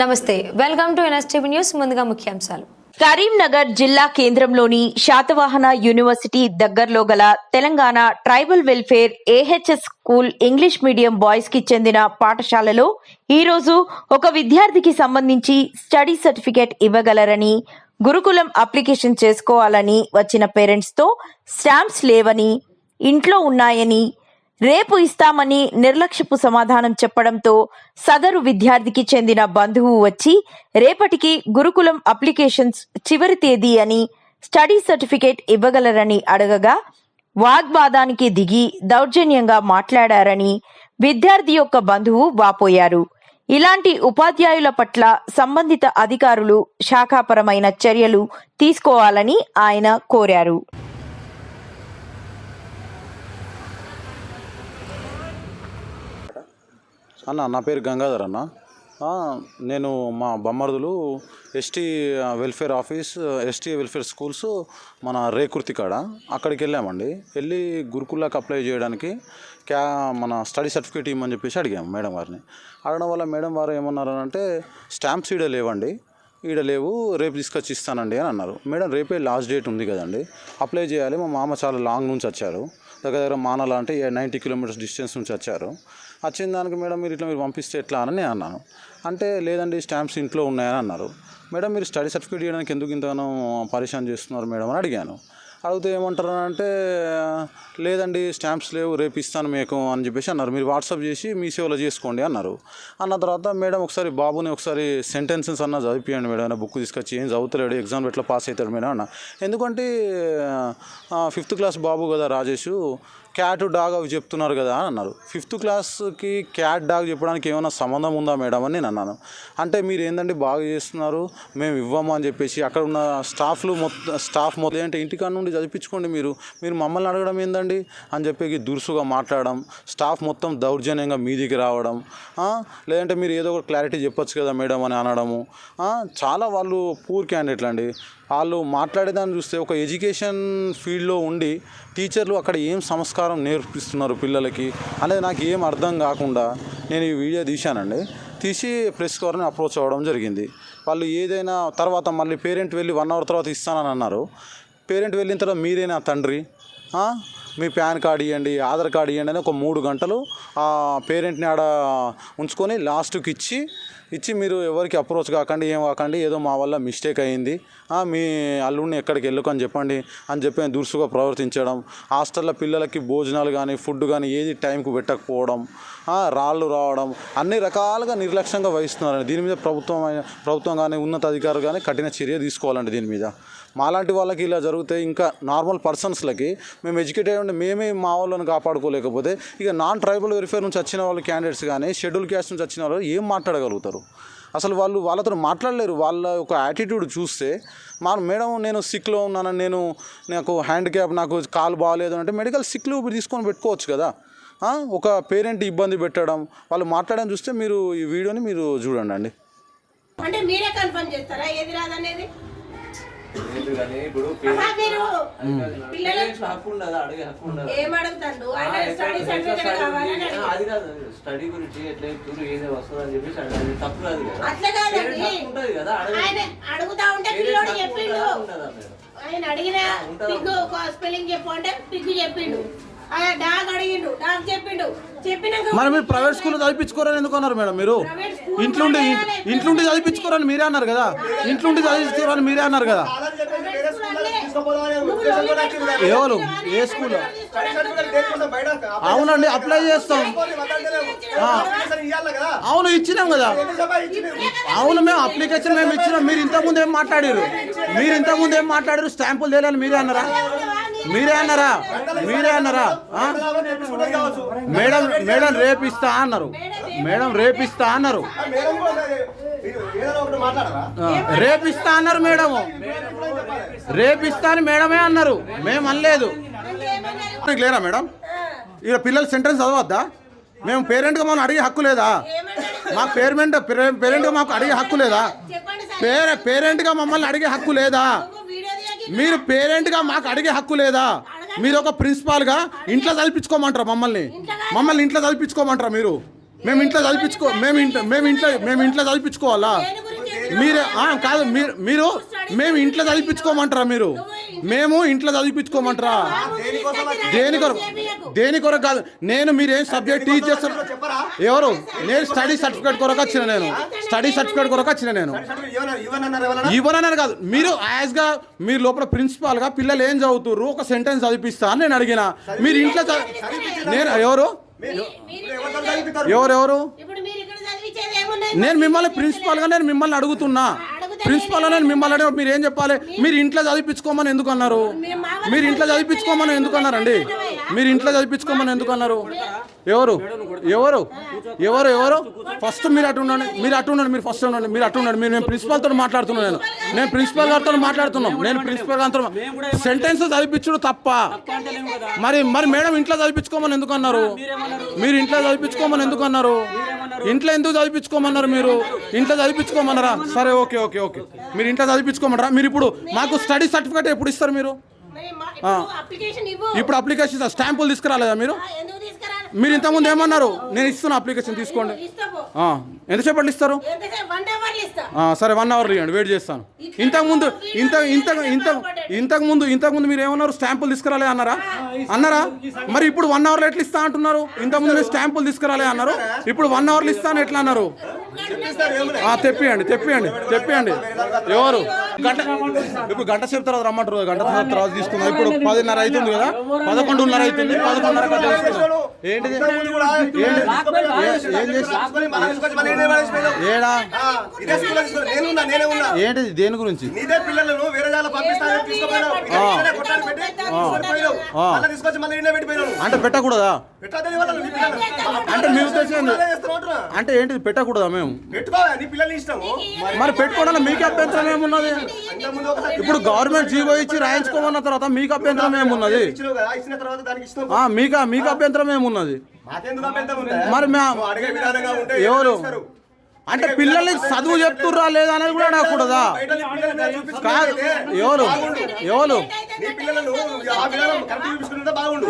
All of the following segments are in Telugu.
నమస్తే. వెల్కమ్ టు ఎన్ఎస్టీవీ న్యూస్ ముందుగా ముఖ్యాంశాలు. కరీంనగర్ జిల్లా కేంద్రంలోని శాతవాహన యూనివర్సిటీ దగ్గరలో గల Telangana tribal welfare AHS school English medium బాయ్స్కి చెందిన పాఠశాలలో ఈ రోజు ఒక విద్యార్థికి సంబంధించి స్టడీ సర్టిఫికేట్ ఇవ్వగలరని గురుకులం అప్లికేషన్ చేసుకోవాలని వచ్చిన పేరెంట్స్తో స్టాంప్స్ లేవని ఇంట్లో ఉన్నాయని రేపు ఇస్తామని నిర్లక్ష్యపు సమాధానం చెప్పడంతో సదరు విద్యార్థికి చెందిన బంధువు వచ్చి రేపటికి గురుకులం అప్లికేషన్స్ చివరి తేదీ అని స్టడీ సర్టిఫికేట్ ఇవ్వగలరని అడగగా వాగ్వాదానికి దిగి దౌర్జన్యంగా మాట్లాడారని విద్యార్థి యొక్క బంధువు వాపోయారు. ఇలాంటి ఉపాధ్యాయుల పట్ల సంబంధిత అధికారులు శాఖాపరమైన చర్యలు తీసుకోవాలని ఆయన కోరారు. అన్న నా పేరు గంగాధర్ అన్న. నేను మా బొమ్మర్దులు ST welfare office ST welfare schools మన రేకుర్తి కాడ అక్కడికి వెళ్ళామండి. వెళ్ళి గురుకులాకి అప్లై చేయడానికి క్యా మన స్టడీ సర్టిఫికేట్ ఇవ్వమని చెప్పేసి అడిగాము మేడం గారిని అడగడం వల్ల మేడం వారు ఏమన్నారు అంటే స్టాంప్స్ ఈడ లేవండి. ఈడ లేవు. రేపు తీసుకొచ్చి ఇస్తానండి అని అన్నారు. మేడం రేపే లాస్ట్ డేట్ ఉంది కదండి. అప్లై చేయాలి. మా మామ చాలా లాంగ్ నుంచి వచ్చారు. దగ్గర దగ్గర మానల అంటే నైంటీ కిలోమీటర్స్ డిస్టెన్స్ నుంచి వచ్చారు. వచ్చిన దానికి మేడం మీరు ఇట్లా మీరు పంపిస్తే ఎట్లా అని నేను అన్నాను. అంటే లేదండి స్టాంప్స్ ఇంట్లో ఉన్నాయని అన్నారు. మేడం మీరు స్టడీ సర్టిఫికేట్ ఇవ్వడానికి ఎందుకు ఇంతగానో పరిశాన్ చేస్తున్నారు మేడం అని అడిగాను. అడిగితే ఏమంటారు అంటే లేదండి స్టాంప్స్ లేవు రేపు ఇస్తాను మీకు అని చెప్పేసి అన్నారు. మీరు వాట్సాప్ చేసి మీ సేవలో చేసుకోండి అన్నారు. అన్న తర్వాత మేడం ఒకసారి బాబుని ఒకసారి సెంటెన్సెస్ అన్న చదివిపియండి మేడం ఆయన బుక్ తీసుకొచ్చి ఏం చదువుతలేడు ఎగ్జామ్ ఎట్లా పాస్ అవుతాడు మేడం అన్న. ఎందుకంటే ఫిఫ్త్ క్లాస్ బాబు కదా రాజేష్ క్యాట్ డాగ్ అవి చెప్తున్నారు కదా అని అన్నారు. ఫిఫ్త్ క్లాస్కి క్యాట్ డాగ్ చెప్పడానికి ఏమైనా సంబంధం ఉందా మేడం అని నేను అన్నాను. అంటే మీరు ఏందండి బాగా చేస్తున్నారు? మేము ఇవ్వము అని చెప్పేసి అక్కడ ఉన్న స్టాఫ్లు మొత్తం స్టాఫ్ మొత్తం ఏంటంటే ఇంటికాడ నుండి చదివించుకోండి మీరు. మీరు మమ్మల్ని అడగడం ఏందండి? అని చెప్పి దురుసుగా మాట్లాడడం స్టాఫ్ మొత్తం దౌర్జన్యంగా మీదికి రావడం లేదంటే మీరు ఏదో ఒక క్లారిటీ చెప్పొచ్చు కదా మేడం అని అనడము చాలా వాళ్ళు పూర్ క్యాండిడేట్లు అండి. వాళ్ళు మాట్లాడేదాన్ని చూస్తే ఒక ఎడ్యుకేషన్ ఫీల్డ్లో ఉండి టీచర్లు అక్కడ ఏం సంస్కారం నేర్పిస్తున్నారు పిల్లలకి అనేది నాకు ఏం అర్థం కాకుండా నేను ఈ వీడియో తీశానండి. తీసి ప్రెస్ కవర్ని అప్రోచ్ అవ్వడం జరిగింది. వాళ్ళు ఏదైనా తర్వాత మళ్ళీ పేరెంట్ వెళ్ళి వన్ అవర్ తర్వాత ఇస్తానని అన్నారు. పేరెంట్ వెళ్ళిన తర్వాత మీరేనా తండ్రి? మీ పాన్ కార్డ్ ఇవ్వండి ఆధార్ కార్డ్ ఇవ్వండి అని ఒక మూడు గంటలు ఆ పేరెంట్ని ఆడ ఉంచుకొని లాస్ట్కి ఇచ్చి ఇచ్చి మీరు ఎవరికి అప్రోచ్ కాకండి ఏం కాకండి ఏదో మా వల్ల మిస్టేక్ అయ్యింది మీ అల్లుడిని ఎక్కడికి వెళ్ళకు చెప్పండి అని చెప్పి దురుసుగా ప్రవర్తించడం హాస్టల్లో పిల్లలకి భోజనాలు కానీ ఫుడ్ కానీ ఏది టైంకు పెట్టకపోవడం రాళ్ళు రావడం అన్ని రకాలుగా నిర్లక్ష్యంగా వహిస్తున్నారండి. దీని మీద ప్రభుత్వం ప్రభుత్వం కానీ ఉన్నత అధికారులు కానీ కఠిన చర్య తీసుకోవాలండి దీని మీద. మాలాంటి వాళ్ళకి ఇలా జరిగితే ఇంకా నార్మల్ పర్సన్స్లకి మేము ఎడ్యుకేటెడ్ అయ్యి మేమే మా వాళ్ళని కాపాడుకోలేకపోతే ఇక నాన్ ట్రైబల్ వెరిఫై నుంచి వచ్చిన వాళ్ళు క్యాండిడేట్స్ కానీ షెడ్యూల్ క్యాస్ట్ నుంచి వచ్చిన వాళ్ళు ఏం మాట్లాడగలుగుతారు? అసలు వాళ్ళు వాళ్ళతో మాట్లాడలేరు. వాళ్ళ ఒక యాటిట్యూడ్ చూస్తే మా మేడం నేను సిక్లో ఉన్నాను నేను నాకు హ్యాండ్ క్యాప్ నాకు కాలు బాగాలేదు అంటే మెడికల్ సిక్లు తీసుకొని పెట్టుకోవచ్చు కదా. ఒక పేరెంట్ ఇబ్బంది పెట్టడం వాళ్ళు మాట్లాడడం చూస్తే మీరు ఈ వీడియోని మీరు చూడండి అంటే మీరే కన్ఫర్మ్ చేస్తారా? ఏది రాదనేది? ఎందుకని ఇప్పుడు పేరెంట్స్ హక్కు ఉండదా? అడిగే హక్కు ఉండదా? స్టడీ గురించి- అడిగాడు. ఆ, అది కాదు స్టడీ గురించి ఎట్లా చెప్తున్నారు ఏదో వస్తుంది అని చెప్పేసి అడగాలి తప్పు కాదు కదా. అట్లా Parents కాదండి హక్కు ఉంటది కదా అడగ ఆయన అడుగుతా ఉంటే Parents పిల్లోడు హక్కు చెప్పిండు. ఉంటదా, ఉండదా మేడం? ఆయన అడిగిన ఉంటదా? పిగ్గు స్పెల్లింగ్ చెప్పు అంటే పిగ్గు చెప్పిండు. ఆయన డాగ్ అడిగిండు. డాగ్ చెప్పిండు. చెప్పినాక మరి మీరు ప్రైవేట్ స్కూల్లో చదివించుకోరని ఎందుకు అన్నారు మేడం మీరు? స్కూల్ ఇంట్లోండి. ఇంట్లోండి చదివించుకోరని మీరే అన్నారు కదా. ఇంట్లోండి చదివించుకోరని మీరే అన్నారు కదా. ఎవరు? ఏ స్కూల్? అవునండి అప్లై చేస్తాం. అవును ఇచ్చినాం కదా. అవును మేము అప్లికేషన్ మేము ఇచ్చినాం. మీరు ఇంతకుముందు ఏం మాట్లాడారు? మీరు ఇంతకుముందు ఏం మాట్లాడారు? స్టాంపులు తేలని మీరే అన్నారా? మీరే అన్నారా? మీరే అన్నారా? మేడం మేడం రేపిస్తా అన్నారు. మేడం రేపిస్తా అన్నారు. రేపిస్తా అన్నారు మేడం రేపిస్తా అని మేడమే అన్నారు. మేము అనలేదు. మీకు లేరా మేడం? ఇక్కడ పిల్లలు సెంటెన్స్ చదవద్దా? మేము పేరెంట్గా మనం అడిగే హక్కు లేదా? మా పేరెంట్ పేరెంట్గా మాకు అడిగే హక్కు లేదా? చెప్పండి సార్. పేరె పేరెంట్గా మమ్మల్ని అడిగే హక్కు లేదా? మీరు పేరెంట్గా మాకు అడిగే హక్కు లేదా? మీరు ఒక ప్రిన్సిపాల్గా ఇంట్లో చదివించుకోమంటారా మమ్మల్ని? మమ్మల్ని ఇంట్లో చదివించుకోమంటారా మీరు? మేము ఇంట్లో చదివించుకో మేము ఇంట్లో మేము ఇంట్లో మేము ఇంట్లో చదివించుకోవాలా? మీరే ఆ, కాదు మీరు మీరు మేము ఇంట్లో చదివించుకోమంటారా మీరు? మేము ఇంట్లో చదివించుకోమంటారా? దేని కొరకు? దేని కొరకు కాదు. నేను మీరేం సబ్జెక్ట్ టీచ్ చేస్తారు ఎవరు? నేను స్టడీ సర్టిఫికేట్ కొరకు వచ్చిన నేను. స్టడీ సర్టిఫికేట్ కొరకు వచ్చిన నేను. ఇవ్వనన్నారు కాదు. మీరు యాజ్గా మీరు లోపల ప్రిన్సిపాల్గా పిల్లలు ఏం చదువుతుర్రు? ఒక సెంటెన్స్ చదివిస్తా అని నేను అడిగిన. మీరు ఇంట్లో నేను ఎవరు? ఎవరు ఎవరు ఇప్పుడు మీరు ఇక్కడ చదివించేది ఏమున్నది నేను మిమ్మల్ని ప్రిన్సిపాల్గా నేను మిమ్మల్ని అడుగుతున్నా. ప్రిన్సిపాల్ నేను మిమ్మల్ని మీరు ఏం చెప్పాలి? మీరు ఇంట్లో చదివించుకోమని ఎందుకు అన్నారు మీరు ఇంట్లో చదివించుకోమని ఎందుకు అన్నారండి మీరు ఇంట్లో చదివించుకోమని ఎందుకు అన్నారు ఎవరు? ఎవరు? ఎవరు? ఎవరు? ఫస్ట్ మీరు అటు ఉండండి. మీరు అటు ఉండండి. మీరు ఫస్ట్ ఉండండి. మీరు అటు ఉండండి. మీరు నేను ప్రిన్సిపాల్ తోటి మాట్లాడుతున్నాను నేను. నేను ప్రిన్సిపాల్ గారితో మాట్లాడుతున్నాం. నేను ప్రిన్సిపాల్ గారితో సెంటెన్స్ చదివించడం తప్ప. మరి మరి మేడం ఇంట్లో చదివించుకోమని ఎందుకు అన్నారు మీరు ఇంట్లో చదివించుకోమని ఎందుకు అన్నారు ఇంట్లో ఎందుకు చదివించుకోమన్నారు మీరు? ఇంట్లో చదివించుకోమన్నారా? సరే ఓకే ఓకే ఓకే. మీరు ఇంట్లో చదివించుకోమన్నారా మీరు ఇప్పుడు మాకు స్టడీ సర్టిఫికేట్ ఎప్పుడు ఇస్తారు మీరు? ఇప్పుడు అప్లికేషన్ స్టాంపులు తీసుకురాలేదా మీరు? మీరు ఇంతకుముందు ఏమన్నారు? నేను ఇస్తున్నా అప్లికేషన్ తీసుకోండి. ఎంతసేపట్లో ఇస్తారు? సరే వన్ అవర్ ఇవ్వండి. వెయిట్ చేస్తాను. ఇంతకు ముందు ఇంత ఇంత ఇంత ఇంతకు ముందు ఇంతకు ముందు మీరు ఏమన్నారు? స్టాంపులు తీసుకురాలే అన్నారా? అన్నారా? మరి ఇప్పుడు వన్ అవర్లో ఎట్లా ఇస్తా అంటున్నారు? ఇంతకుముందు మీరు స్టాంపులు తీసుకురాలే అన్నారు. ఇప్పుడు వన్ అవర్లు ఇస్తాను ఎట్లా అన్నారు? తెప్పియండి తెప్పియండి తెప్పియండి. ఎవరు? గంట ఇప్పుడు గంట సేపు తర్వాత రమ్మంటారు గంట సేపు తర్వాత తీసుకుందాం. ఇప్పుడు పదిన్నర అవుతుంది కదా పదకొండున్నర అవుతుంది పదకొండున్నర ఏంటిది? ఏంటి? ఏడా? ఏంటిది? దేని గురించి? నీదే మళ్ళా తీసుకొచ్చి మళ్ళీ ఈయనే పెట్టిపోయినావు అంటే పెట్టకూడదా? అంటే మీ ఉద్దేశం. అంటే ఏంటిది పెట్టకూడదా మేము? నీ ఇష్టము మరి పెట్టుకోవడంలో మీకు అభ్యంతరం ఏమున్నది? ఇప్పుడు గవర్నమెంట్ జీవో ఇచ్చి రాయించుకోమన్న తర్వాత మీకు అభ్యంతరం ఏమున్నది? మీకు మీకు అభ్యంతరం ఏమున్నది? మరి ఎవరు. అంటే పిల్లలకి చదువు చెప్తుర్రా లేదా అనేది కూడా అడగకూడదా? కాదు ఎవరు? ఎవరు? పిల్లలను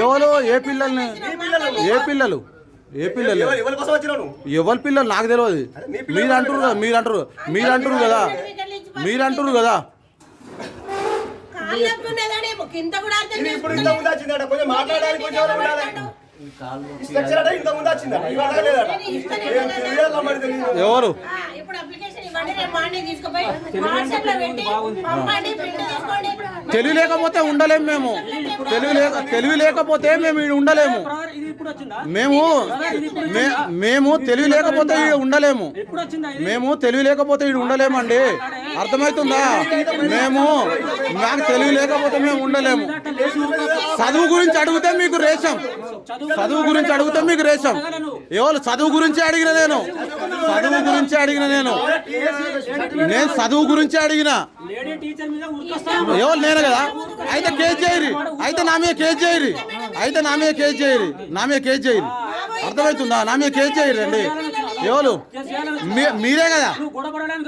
ఎవరు? ఏ పిల్లల్ని? ఏ పిల్లలు? ఏ పిల్లలు? ఎవరు- పిల్లలు? నాకు తెలియదు. మీరు అంటారు కదా మీరు అంటారు మీరు అంటారు కదా. మీరు అంటారు కదా కూడా కొంచెం మాట్లాడడానికి కొంచెం ఎవరు? తెలివి లేకపోతే ఉండలేము మేము. తెలివి లేక తెలివి లేకపోతే మేము ఈడ ఉండలేము. మేము మే- మేము తెలివి లేకపోతే ఈడ ఉండలేము. మేము తెలివి లేకపోతే ఈడ ఉండలేమండి. అర్థమవుతుందా? మేము మాకు తెలివి లేకపోతే మేము ఉండలేము. చదువు గురించి అడిగితే మీకు రేషం. చదువు గురించి అడిగితే మీకు రేషం ఎవరు చదువు గురించి అడిగిన నేను? చదువు గురించి అడిగిన నేను? నేను చదువు గురించి అడిగిన? ఎవరు నేను కదా? అయితే కేసు చేయరు అయితే నా మీద కేసు చేయరు అయితే నా మీద కేసు చేయరు నా మీద కేసు చేయరు అర్థమవుతుందా? నా మీద కేసు చేయరు అండి ఎవరు? మీ- మీరే కదా?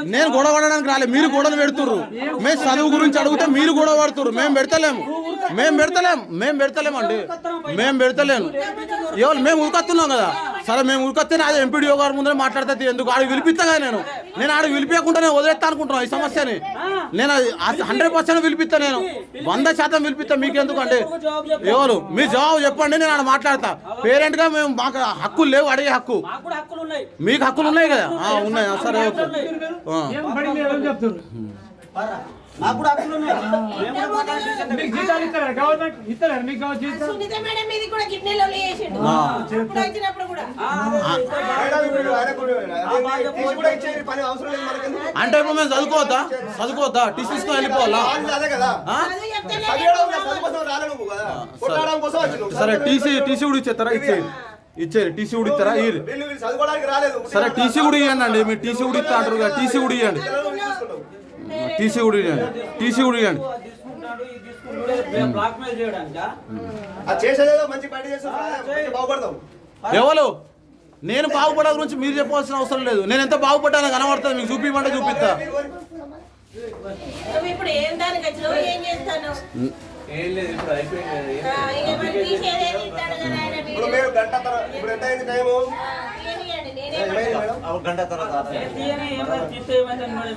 నేను గొడవ పడడానికి రాలేదు మీరు గొడవలు పెడుతుర్రు. మేము చదువు గురించి అడిగితే మీరు గొడవ పడుతుర్రు. మేము పెడతలేము. మేము పెడతలేం మేము పెడతలేమండి. మేము పెడతలేము. ఎవరు? మేము ఉరికొస్తున్నాం కదా. సరే మేము ఉరికొస్తే అదే ఎంపీడీఓ గారి ముందరే మాట్లాడితే ఎందుకు? ఆడికి పిలిపిస్తా కదా నేను. నేను ఆడికి పిలిపించకుండా నేను వదిలేస్తా అనుకుంటున్నాను ఈ సమస్యని. నేను హండ్రెడ్ పర్సెంట్ పిలిపిస్తా నేను. వంద శాతం పిలిపిస్తా మీకెందుకు అంటే ఎవరు? మీ జవాబు చెప్పండి నేను ఆడ మాట్లాడతా. పేరెంట్గా మేము మాకు హక్కులు లేవు అడిగే హక్కు. మీకు హక్కులు ఉన్నాయి కదా? ఆ, ఉన్నాయి. సరే ఓకే. మేడం కూడా ఇచ్చేది పని అవసరం లేదు మనకెందుకు? అంటే ఇప్పుడు మేము చదువుకోవద్దా? చదువుకోవద్దా? టీసీ వెళ్ళిపోవాలా? సరే. టీసీ టీసీ కూడా ఇచ్చేస్తారా? ఇచ్చేది ఇచ్చేది టీసీ కూడా ఇస్తారా? సరే టీసీ కూడా ఇవ్వండి అండి. మీరు టీసీ కూడా ఇస్తా అంటారు కదా. టీసీ కూడా ఇవ్వండి. టీసీ కూడా ఇవ్వండి. టీసీ కూడా ఇవ్వండి బ్లాక్ మెయిల్ చేయడానికా అది చేసేదేదో మంచి పని బాగుపడతావు ఎవరు? నేను బాగుపడే గురించి మీరు చెప్పాల్సిన అవసరం లేదు. నేను ఎంత బాగుపడ్డానో కనబడుతుంది మీకు చూపిమంటే చూపిస్తా. గంట తర్వాత